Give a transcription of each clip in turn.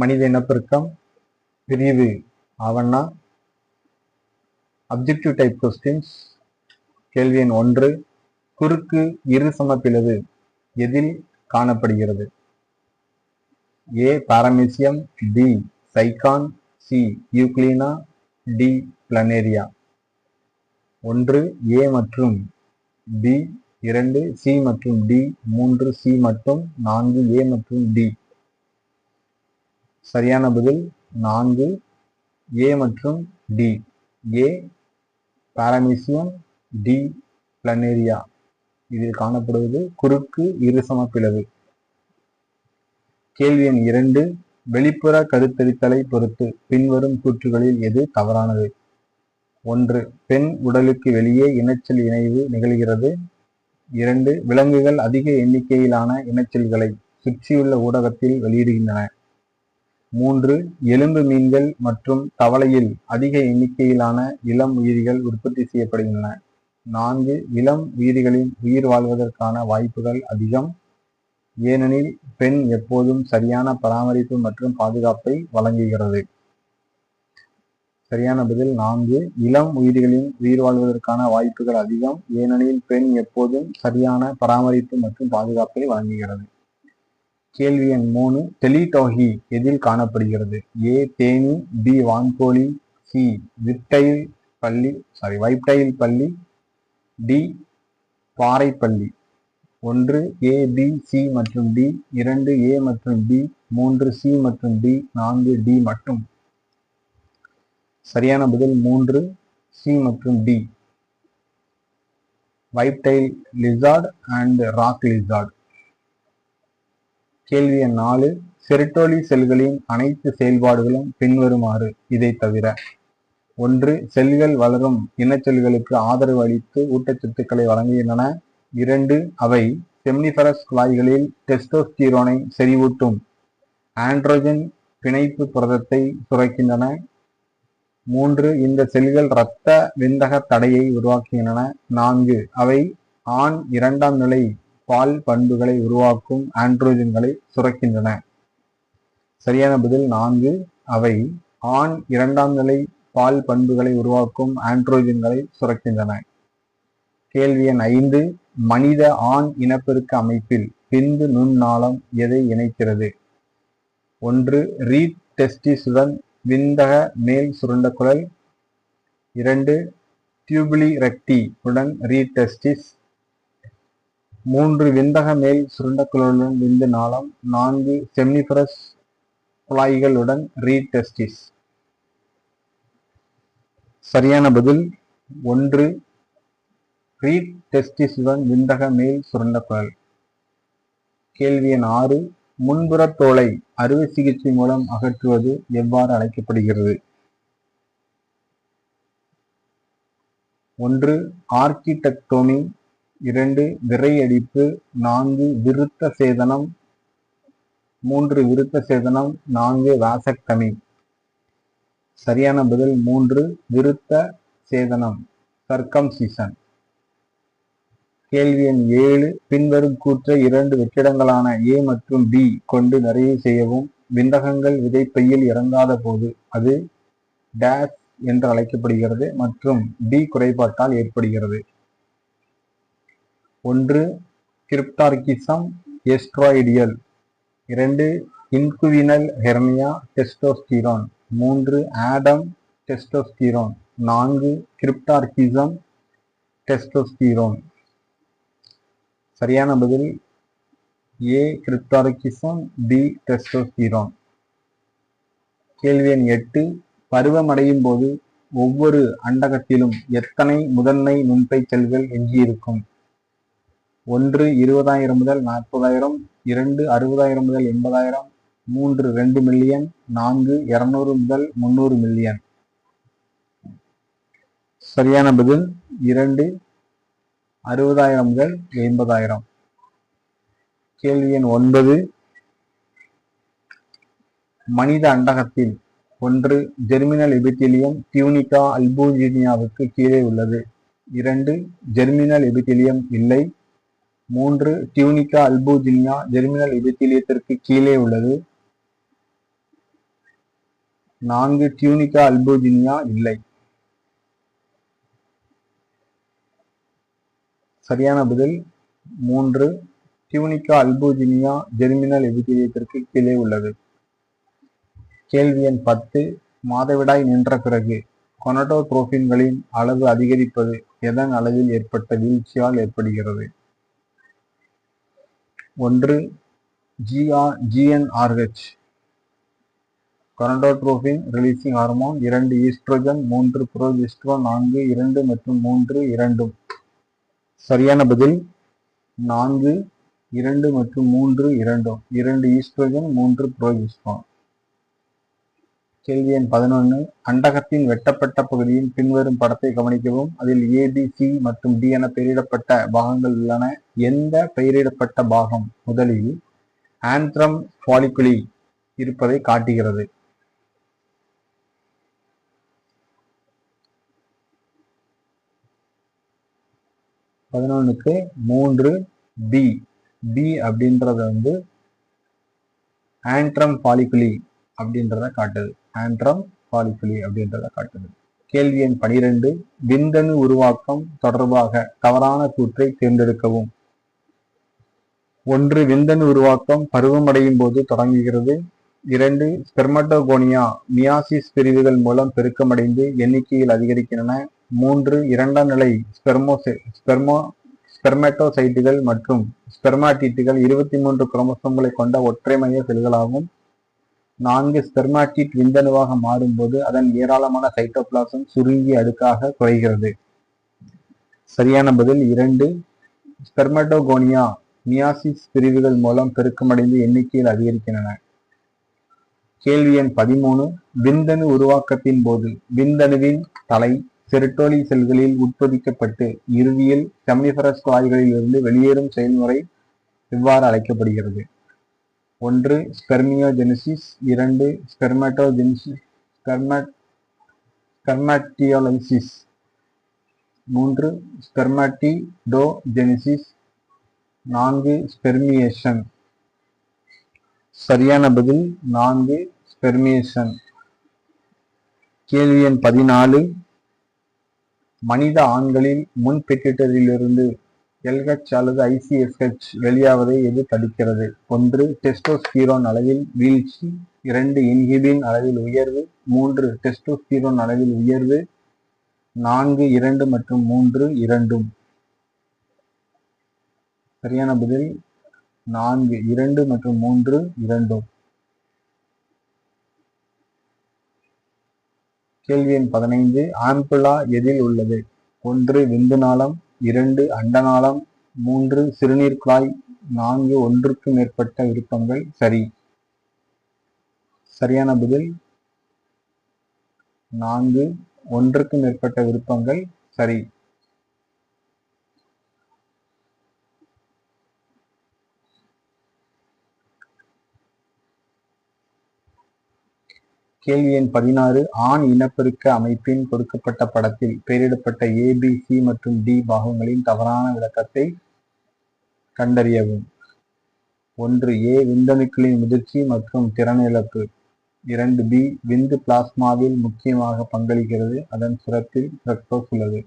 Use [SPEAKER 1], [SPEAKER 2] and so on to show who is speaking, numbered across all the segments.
[SPEAKER 1] மனித இனப்பெருக்கம் பிரிவு ஆவண்ணா அப்ஜெக்டிவ் டைப் கொஸ்டின்ஸ் கேள்வி எண் ஒன்று குறுக்கு இரு சமப்பிளவு எதில் காணப்படுகிறது? A paramecium B sycon C euglena D planaria. ஒன்று ஏ மற்றும் பி இரண்டு சி மற்றும் டி மூன்று சி மற்றும் நான்கு ஏ மற்றும் டி. சரியான பதில் நான்கு ஏ மற்றும் D A paramecium D planaria. இதில் காணப்படுவது குறுக்கு இருசமப்பிளவு கேள்வி எண் இரண்டு வெளிப்புற கருத்தரித்தலை பொறுத்து பின்வரும் கூற்றுகளில் எது தவறானது? ஒன்று பெண் உடலுக்கு வெளியே இனச்சல் இணைவு நிகழ்கிறது. இரண்டு விலங்குகள் அதிக எண்ணிக்கையிலான இனச்சல்களை சுற்றியுள்ள ஊடகத்தில் வெளியிடுகின்றன. மூன்று எலும்பு மீன்கள் மற்றும் தவளையில் அதிக எண்ணிக்கையிலான இளம் உயிரிகள் உற்பத்தி செய்யப்படுகின்றன. நான்கு இளம் உயிரிகளின் உயிர் வாழ்வதற்கான வாய்ப்புகள் அதிகம். ஏனெனில் பெண் எப்போதும் சரியான பராமரிப்பு மற்றும் பாதுகாப்பை வழங்குகிறது. சரியான பதில் நான்கு இளம் உயிரிகளின் உயிர் வாழ்வதற்கான வாய்ப்புகள் அதிகம். ஏனெனில் பெண் எப்போதும் சரியான பராமரிப்பு மற்றும் பாதுகாப்பை வழங்குகிறது. கேள்வி எண் மூணு டெலிடோஹி எதில் காணப்படுகிறது? ஏ தேனி பி வான்கோழி சி விப்டைல் பள்ளி சாரி வைப்டைல் பள்ளி டி பாறைப்பள்ளி. ஒன்று ஏ பி சி மற்றும் டி இரண்டு ஏ மற்றும் பி மூன்று சி மற்றும் டி நான்கு டி மட்டும். சரியான பதில் மூன்று சி மற்றும் D. Whiptail lizard and rock lizard. கேள்வி எண் நாலு செரிட்டோலி செல்களின் அனைத்து செயல்பாடுகளும் பின்வருமாறு இதை தவிர. ஒன்று செல்கள் வளரும் இனச்செல்களுக்கு ஆதரவு அளித்து ஊட்டச்சத்துக்களை வழங்குகின்றன. இரண்டு அவை செம்னிஃபரஸ் குழாய்களில் டெஸ்டோஸ்டிரோனை செறிவூட்டும். ஆண்ட்ரோஜன் பிணைப்பு புரதத்தை சுரக்கின்றன. மூன்று இந்த செல்கள் இரத்த விந்தக தடையை உருவாக்குகின்றன. நான்கு அவை ஆண் இரண்டாம் நிலை பால் பண்புகளை உருவாக்கும் ஆண்ட்ரோஜன்களை சுரக்கின்றன. சரியான பதில் நான்கு. அவை ஆண் இரண்டாம் நிலை பால் பண்புகளை உருவாக்கும் ஆண்ட்ரோஜன்களை சுரக்கின்றன. கேள்வி எண் ஐந்து. மனித ஆண் இனப்பெருக்க அமைப்பில் பிந்து நுண்ணாளம் எதை இணைக்கிறது? ஒன்று ரீட் டெஸ்டிஸுடன் விந்தக மேல் சுருண்ட இரண்டு டியூபிலி ரெக்டி உடன் ரீடெஸ்டிஸ் மூன்று விந்தக மேல் சுரண்டக்கலுடன் விந்து நாளம் நான்கு செம்னிபரஸ் குழாய்களுடன் ரீட் டெஸ்டிஸ் சரியான பதில் ஒன்று ரீட் டெஸ்டிஸுடன் விந்தக மேல் சுருண்ட கேள்வி எண் ஆறு முன்புற தோலை அறுவை சிகிச்சை மூலம் அகற்றுவது எவ்வாறு அழைக்கப்படுகிறது? ஒன்று ஆர்கிடெக்டோமி இரண்டு விரையடிப்பு நான்கு விருத்த சேதனம் மூன்று விருத்த சேதனம் நான்கு வாசக்தமி சரியான பதில் மூன்று விருத்த சேதனம் சர்க்கம்சிசன் கேள்வி எண் ஏழு பின்வரும் கூற்றை இரண்டு வெற்றிடங்களான ஏ மற்றும் பி கொண்டு நிறைவு செய்யவும் விந்தகங்கள் விதைப்பையில் இறங்காத போது அது டேஷ் என்று அழைக்கப்படுகிறது மற்றும் டி குறைபாட்டால் ஏற்படுகிறது. ஒன்று கிரிப்டார்கிசம் எஸ்ட்ராய்டியல். இரண்டு இன்குவினல் ஹெர்னியா டெஸ்டோஸ்டிரான். மூன்று ஆடம் டெஸ்டோஸ்டிரான். நான்கு கிரிப்டார்கிசம் டெஸ்டோஸ்டீரோன். சரியான பதில் ஏ கிரிப்டார்கிசம் பி டெஸ்டோஸ்டிரான். கேள்வி எண் எட்டு பருவமடையும் போது ஒவ்வொரு அண்டகத்திலும் எத்தனை முதன்மை நுண்பை செல்கள் எஞ்சியிருக்கும்? ஒன்று இருபதாயிரம் முதல் நாற்பதாயிரம் இரண்டு அறுபதாயிரம் முதல் எண்பதாயிரம் மூன்று ரெண்டு மில்லியன் நான்கு இருநூறு முதல் முந்நூறு மில்லியன் சரியான பதில் இரண்டு அறுபதாயிரம் முதல் எண்பதாயிரம். கேள்வி எண் ஒன்பது. மனித அண்டகத்தில் ஒன்று ஜெர்மினல் எபித்திலியம் டியூனிகா அல்பூஜினியாவுக்கு கீழே உள்ளது. இரண்டு ஜெர்மினல் எபித்திலியம் இல்லை. மூன்று டியூனிகா அல்பூஜினியா ஜெர்மினல் எபித்திலியத்திற்கு கீழே உள்ளது. நான்கு டியூனிகா அல்போஜினியா இல்லை. சரியான பதில் மூன்று டியூனிகா அல்போஜினியா ஜெர்மினல் எபித்திலியத்திற்கு கீழே உள்ளது. கேள்வி எண் பத்து மாதவிடாய் நின்ற பிறகு கொனடோட்ரோபின்களின் அளவு அதிகரிப்பது எதன் அளவில் ஏற்பட்ட வீழ்ச்சியால் ஏற்படுகிறது? ஒன்று GR GnRH gonadotrophin releasing hormone இரண்டு ஈஸ்ட்ரோஜன் மூன்று புரோஜெஸ்ட்ரோன் நான்கு இரண்டு மற்றும் மூன்று இரண்டும். சரியான பதில் நான்கு இரண்டு மற்றும் மூன்று இரண்டும். இரண்டு ஈஸ்ட்ரோஜன் மூன்று புரோஜெஸ்ட்ரான் கேள்வி எண் பதினொன்று அண்டகத்தின் வெட்டப்பட்ட பகுதியின் பின்வரும் படத்தை கவனிக்கவும். அதில் ஏபி சி மற்றும் டி என பெயரிடப்பட்ட பாகங்கள் உள்ளன. எந்த பெயரிடப்பட்ட பாகம்? முதலில் ஆந்த்ரம் ஃபாலிகுலி இருப்பதை காட்டுகிறது. பதினொன்னுக்கு மூன்று பி பி அப்படின்றத வந்து ஆண்ட்ரம் பாலிகுலி அப்படின்றத காட்டுது. ஆண்ட்ரம் பாலிகுலி அப்படின்றத காட்டுது. கேள்வி எண் பனிரெண்டு விந்தணு உருவாக்கம் தொடர்பாக தவறான கூற்றை தேர்ந்தெடுக்கவும். ஒன்று விந்தணு உருவாக்கம் பருவமடையும் போது தொடங்குகிறது. இரண்டு ஸ்பெர்மட்டோகோனியா மியாசிஸ் பிரிவுகள் மூலம் பெருக்கமடைந்து எண்ணிக்கையில் அதிகரிக்கின்றன. மூன்று இரண்டாம் நிலை ஸ்பெர்மோசை ஸ்பெர்மோ ஸ்பெர்மேட்டோசைட்டுகள் மற்றும் ஸ்பெர்மாட்டிட்டுகள் இருபத்தி மூன்று குரோமோசோம்களை கொண்ட ஒற்றை மைய செல்களாகும். நான்கு ஸ்பெர்மாட்டிட் விந்தணுவாக மாறும்போது அதன் ஏராளமான சைட்டோபிளாசம் சுருங்கி அடுக்காக குறைகிறது. சரியான பதில் இரண்டு ஸ்பெர்மட்டோகோனியா மியாசிஸ் பிரிவுகள் மூலம் பெருக்கமடைந்து எண்ணிக்கையில் அதிகரிக்கின்றன. கேள்வி எண் பதிமூணு விந்தணு உருவாக்கத்தின் போது விந்தணுவின் தலை செரிட்டோலி செல்களில் உட்பொதிக்கப்பட்டு இறுதியில் செம்னிஃபரஸ் குழாய்களில் இருந்து வெளியேறும் செயல்முறை இவ்வாறு அழைக்கப்படுகிறது. ஒன்று ஸ்பெர்மியோஜெனிசிஸ் இரண்டு ஸ்பெர்மட்டோஜெனிசிஸ் ஸ்பெர்மட் ஸ்பெர்மாட்டியோலைசிஸ் மூன்று ஸ்பெர்மாட்டிடோஜெனிசிஸ் நான்கு ஸ்பெர்மியேஷன் சரியான பதில் நான்கு ஸ்பெர்மியேஷன் கேள்வி எண் பதினாலு. மனித ஆண்களில் முன் பெற்றிட்டரிலிருந்து எல்ஹெச் அல்லது ஐசிஎஸ்ஹெச் வெளியாவதை எது தடுக்கிறது? ஒன்று டெஸ்டோஸ்டீரோன் அளவில் வீழ்ச்சி. இரண்டு இன்ஹிபின் அளவில் உயர்வு. மூன்று டெஸ்டோஸ்டீரோன் அளவில் உயர்வு. நான்கு இரண்டு மற்றும் மூன்று இரண்டும். சரியான பதில் நான்கு இரண்டு மற்றும் மூன்று இரண்டும். கேள்வி எண் பதினைந்து ஆம்புலா எதில் உள்ளது? ஒன்று விந்து நாளம். இரண்டு அண்டநாளம் மூன்று சிறுநீர் குழாய் நான்கு ஒன்றுக்கு மேற்பட்ட விருப்பங்கள். சரி. சரியான பதில். நான்கு ஒன்றுக்கு மேற்பட்ட விருப்பங்கள். சரி. கேள்வி எண் பதினாறு ஆண் இனப்பெருக்க அமைப்பின் கொடுக்கப்பட்ட படத்தில் பெயரிடப்பட்ட ஏ பி சி மற்றும் டி பாகங்களின் தவறான விளக்கத்தை கண்டறியவும். ஒன்று ஏ விந்தணுக்களின் முதிர்ச்சி மற்றும் திறன் இழப்பு இரண்டு பி விந்து பிளாஸ்மாவில் முக்கியமாக பங்களிக்கிறது. அதன் சுரத்தில் ஃப்ரக்டோஸ் உள்ளது.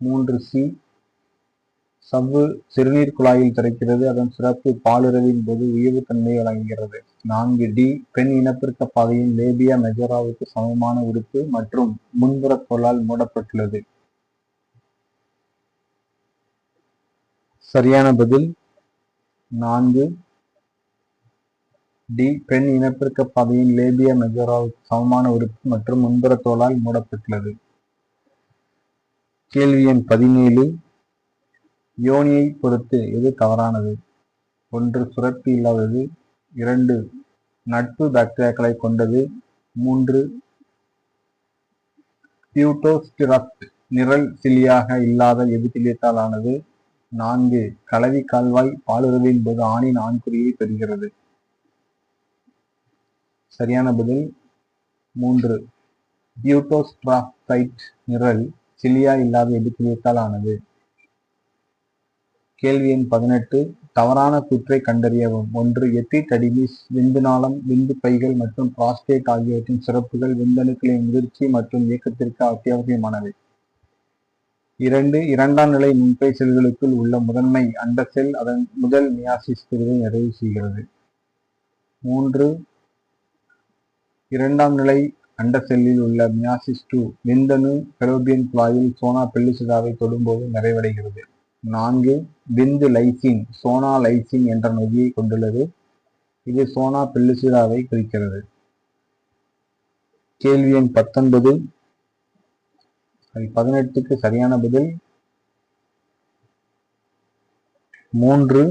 [SPEAKER 1] மூன்று சி சவ்வு சிறுநீர் குழாயில் திறக்கிறது. அதன் சிறப்பு பாலுறவின் போது உயர்வுத்தன்மையை வழங்குகிறது. நான்கு டி பெண் இனப்பெருக்க பாதையின் லேபியா மெஜோராவுக்கு சமமான உறுப்பு மற்றும் முன்புற தோலால் மூடப்பட்டுள்ளது. சரியான பதில் நான்கு டி பெண் இனப்பெருக்க பாதையின் லேபியா மெஜோராவுக்கு சமமான உறுப்பு மற்றும் முன்புற தோலால் மூடப்பட்டுள்ளது. கேள்வி எண் பதினேழு. யோனியை பொறுத்து எது தவறானது? ஒன்று சுரப்பி இல்லாதது இரண்டு நட்பு பாக்டீரியாக்களை கொண்டது மூன்று பியூட்டோஸ்டிரப்ட் நிரல் சிலியாக இல்லாத எபிதிலியத்தால் ஆனது நான்கு கலவி கால்வாய் பாலுறவின் போது ஆணின் ஆண்குறியை பெறுகிறது. சரியான பதில் மூன்று பியூட்டோஸ்ட்ராஃபைட் நிரல் சிலியா இல்லாத எபிதிலியத்தால் ஆனது கேள்வி எண் பதினெட்டு தவறான கூற்றை கண்டறியவும். ஒன்று எபிடடிமிஸ் விந்து நாளம் விந்து பைகள் மற்றும் பிராஸ்டேட் ஆகியவற்றின் சிறப்புகள் விந்தணுக்களின் முதிர்ச்சி மற்றும் இயக்கத்திற்கு அத்தியாவசியமானவை. இரண்டு இரண்டாம் நிலை நுண்பை செல்களுக்குள் உள்ள முதன்மை அண்ட செல் அதன் முதல் மியாசிஸ் பிரிவை நிறைவு செய்கிறது. மூன்று இரண்டாம் நிலை அண்ட செல்லில் உள்ள மியாசிஸ் டூ விந்தணு பெரோபியன் குழாயில் சோனா பெல்லிசிடாவை தொடும்போது நிறைவடைகிறது. நான்கு விந்து லைசின் சோனா லைசின் என்ற நொதியை கொண்டுள்ளது. இது சோனா பெல்லிசிடாவை குறிக்கிறது. கேள்வி எண் பத்தொன்பது. பதினெட்டுக்கு சரியான பதில் மூன்று.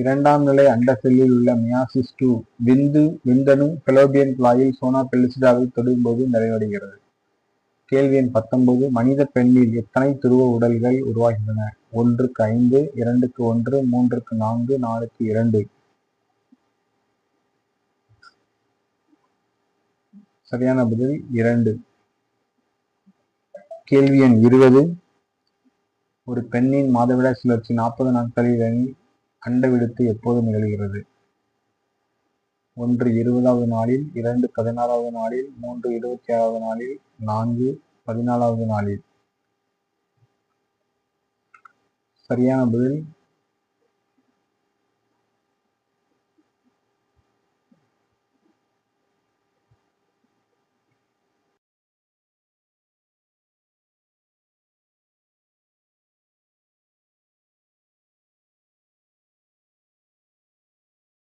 [SPEAKER 1] இரண்டாம் நிலை அண்ட செல்லில் உள்ள மியாசிஸ் டூ விந்து விந்தணு பெலோபியன் குழாயில் சோனா பெல்லிசிடாவை தொடும்போது நிறைவடைகிறது. கேள்வி எண் பத்தொன்பது மனித பெண்ணில் எத்தனை துருவ உடல்கள் உருவாகின்றன? ஒன்றுக்கு ஐந்து இரண்டுக்கு ஒன்று மூன்றுக்கு நான்கு நாலுக்கு இரண்டு. சரியான பதில் இரண்டு. கேள்வி எண் இருபது. ஒரு பெண்ணின் மாதவிடாய் சுழற்சி நாற்பது நாட்களில் அண்ட விடுத்து எப்போது நிகழ்கிறது? ஒன்று இருபதாவது நாளில் இரண்டு பதினாறாவது நாளில் மூன்று இருபத்தி ஆறாவது நாளில் நான்கு பதினாலாவது நாளில். சரியான பதில்